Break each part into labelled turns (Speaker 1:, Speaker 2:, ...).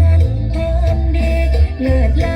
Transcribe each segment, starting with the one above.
Speaker 1: นั้นเพิ่มดีเลิศล้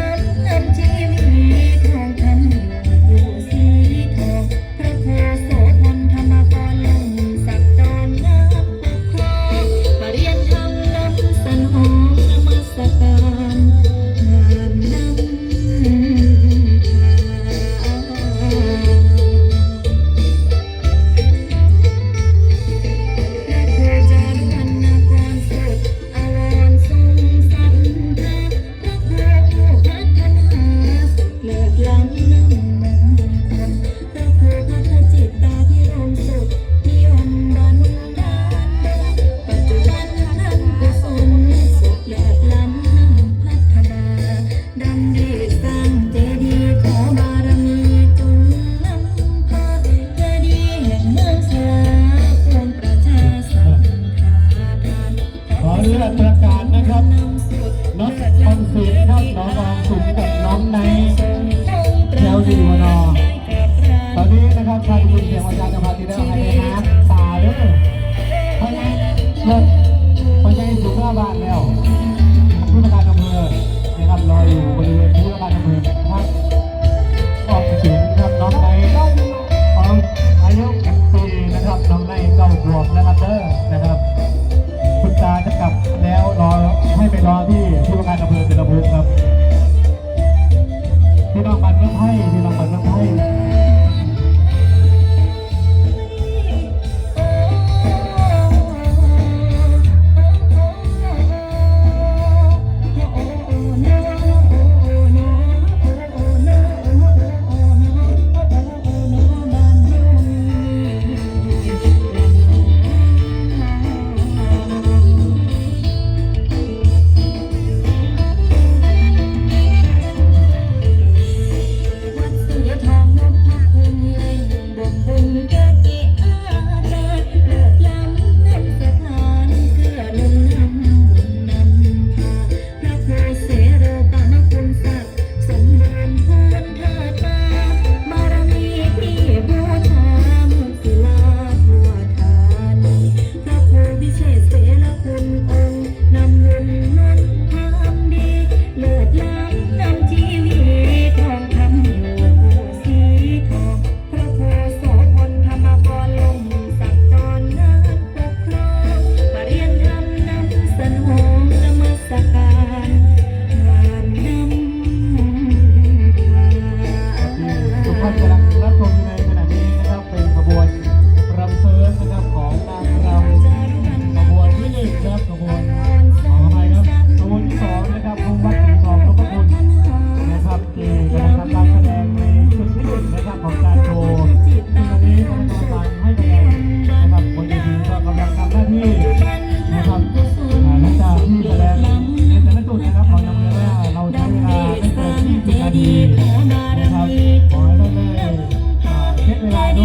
Speaker 1: การประกาศนะครับน้องออมสินครับน้องออมสินกับน้องไนท์แถวดีวนอตอนน
Speaker 2: ี้นะครับใครยินเสียงอาจารย์จะพาทีเดียวให้ไปหาตาเด้อเพราะงั้นรถเพราะงั้นอยู่หน้าบ้านแล้วผู้ประการอำเภอนะครับรออยู่บริเวณผู้ประการอำเภอครับ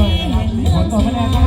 Speaker 1: ด้วยบขอตัวไม่ได้